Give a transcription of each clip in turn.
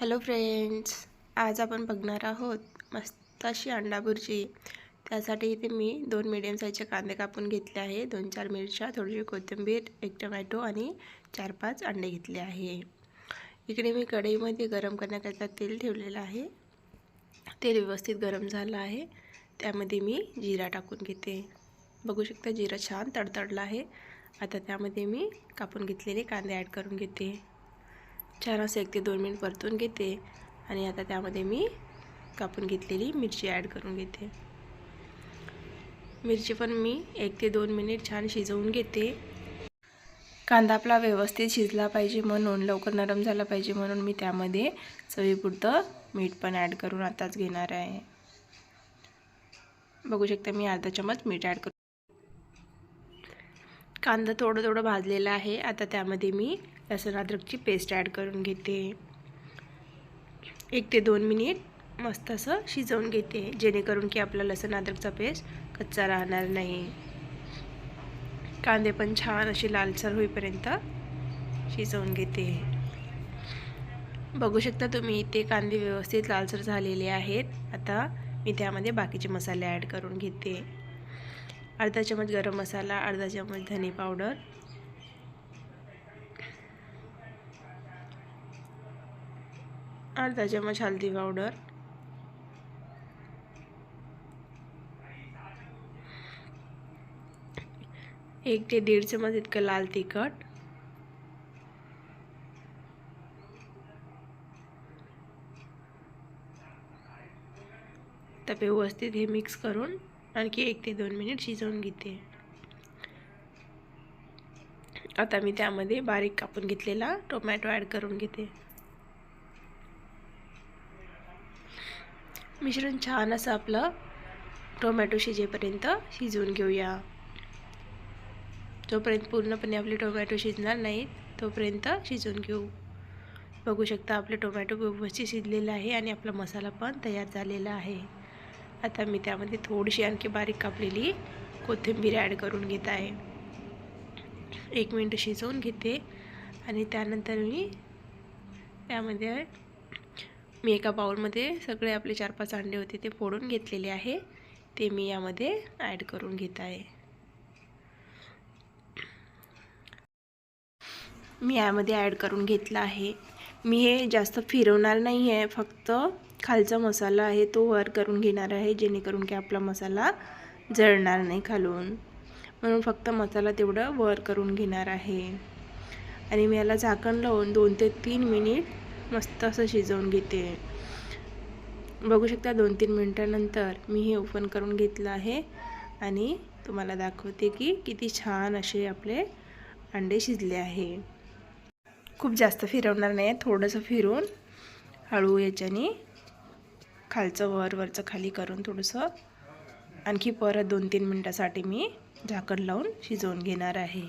Hello friends आज आपण बघणार आहोत मस्त अशी अंडा भुर्जी त्यासाठी इथे मी दोन मिडियम साईजचे कांदे कापून घेतले आहे. दोन चार मिरच्या थोडीशी कोथिंबीर एक टमॅटो आणि चार पाच अंडे घेतले आहे. इकडे मी कढईमध्ये गरम करण्याकरता तेल ठेवलेलं आहे. तेल व्यवस्थित गरम झालं आहे. त्यामध्ये मी जिरा टाकून घेते. बघू शकता जिरा छान तडतडला आहे. आता त्यामध्ये मी कापून घेतलेले कांदे ॲड करून घेते. छान असं एक ते दोन मिनिट परतून घेते आणि आता त्यामध्ये मी कापून घेतलेली मिरची ॲड करून घेते. मिरची पण मी एक ते दोन मिनिट छान शिजवून घेते. कांदा आपला व्यवस्थित शिजला पाहिजे म्हणून लवकर नरम झाला पाहिजे म्हणून मी त्यामध्ये चवीपुरतं मीठ पण ॲड करून आताच घेणार आहे. बघू शकता मी अर्धा चमच मीठ ॲड करू कांदा थोडं थोडं भाजलेला आहे. आता त्यामध्ये मी लसूण अद्रकची पेस्ट ॲड करून घेते. एक ते दोन मिनिट मस्त असं शिजवून घेते जेणेकरून की आपला लसूण अद्रकचा पेस्ट कच्चा राहणार नाही. कांदे पण छान असे लालसर होईपर्यंत शिजवून घेते. बघू शकता तुम्ही ते कांदे व्यवस्थित लालसर झालेले आहेत. आता मी त्यामध्ये बाकीचे मसाले ॲड करून घेते. अर्धा चमच गरम मसाला अर्धा चमच धने पावडर. अर्धा चमच हल्दी पावडर. एक ते दीड चमच इतकं लाल तिखट. तर व्यवस्थित हे मिक्स करून आणखी एक ते दोन मिनिट शिजवून घेते. आता मी त्यामध्ये बारीक कापून घेतलेला टोमॅटो ॲड करून घेते. मिश्रण छान असं आपलं टोमॅटो शिजेपर्यंत शिजवून घेऊया. जोपर्यंत पूर्णपणे आपले टोमॅटो शिजणार नाहीत तोपर्यंत शिजवून घेऊ. बघू शकता आपले टोमॅटो व्यवस्थित शिजलेलं आहे आणि आपला मसाला पण तयार झालेला आहे. आता मी त्यामध्ये थोडीशी आणखी बारीक कापलेली कोथिंबीर ॲड करून घेत आहे. एक मिनटं शिजवून घेते आणि त्यानंतर मी त्यामध्ये मी एका बाउलमध्ये सगळे आपले चार पाच अंडे होते ते फोडून घेतलेले आहे. ते मी यामध्ये ॲड करून घेत आहे. मी यामध्ये ॲड करून घेतलं आहे. मी हे जास्त फिरवणार नाही आहे फक्त खालचा मसाला आहे तो वर करून घेणार आहे जेणेकरून की आपला मसाला जळणार नाही खालून. म्हणून फक्त मसाला तेवढं वर करून घेणार आहे. आणि मी याला झाकण लावून दोन ते तीन मिनिट मस्त असं शिजवून घेते. बघू शकता दोन तीन मिनटानंतर मी हे ओपन करून घेतलं आहे आणि तुम्हाला दाखवते की किती छान असे आपले अंडे शिजले आहे. खूप जास्त फिरवणार नाही थोडंसं फिरून हळू याच्याने खालचं वर वरचं खाली करून थोडंसं आणखी परत दोन तीन मिनटासाठी मी झाकण लावून शिजवून घेणार आहे.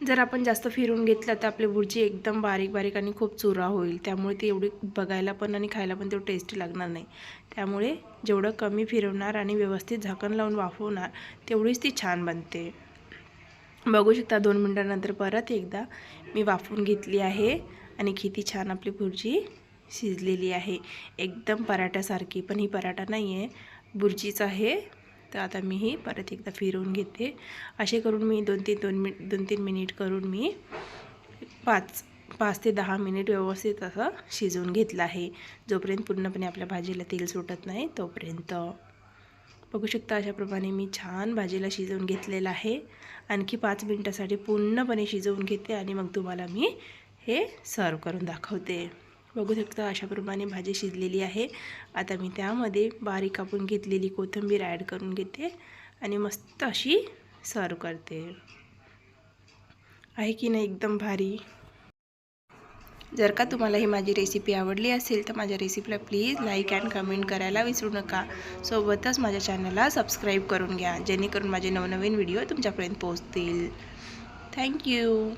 जर आपण जास्त फिरून घेतलं तर आपली भुर्जी एकदम बारीक बारीक आणि खूप चुरा होईल. त्यामुळे ती एवढी बघायला पण आणि खायला पण तेवढं टेस्टी लागणार नाही. त्यामुळे जेवढं कमी फिरवणार आणि व्यवस्थित झाकण लावून वाफवणार तेवढीच ती छान बनते. बघू शकता दोन मिनटानंतर परत एकदा मी वाफवून घेतली आहे आणि किती छान आपली भुर्जी शिजलेली आहे. एकदम पराठ्यासारखी पण ही पराठा नाही आहे बुर्जीच आहे. तर आता मी ही परत एकदा फिरवून घेते. असे करून मी दोन तीन दोन मिनिट दोन तीन मिनिट करून मी पाच पाच ते दहा मिनिट व्यवस्थित असं शिजवून घेतलं आहे. जोपर्यंत पूर्णपणे आपल्या भाजीला तेल सुटत नाही तोपर्यंत. बघू शकता अशाप्रमाणे मी छान भाजीला शिजवून घेतलेलं आहे. आणखी पाच मिनटासाठी पूर्णपणे शिजवून घेते आणि मग तुम्हाला मी हे सर्व करून दाखवते. बघू शकता अशाप्रमाणे भाजी शिजलेली आहे. आता मी त्यामध्ये बारीक कापून घेतलेली कोथिंबीर ॲड करून घेते आणि मस्त अशी सर्व करते. आहे की नाही एकदम भारी? जर का तुम्हाला ही माझी रेसिपी आवडली असेल तर माझ्या रेसिपीला प्लीज लाईक अँड कमेंट करायला विसरू नका. सोबतच माझ्या चॅनलला सबस्क्राईब करून घ्या जेणेकरून माझे नवनवीन व्हिडिओ तुमच्यापर्यंत पोहोचतील. थँक्यू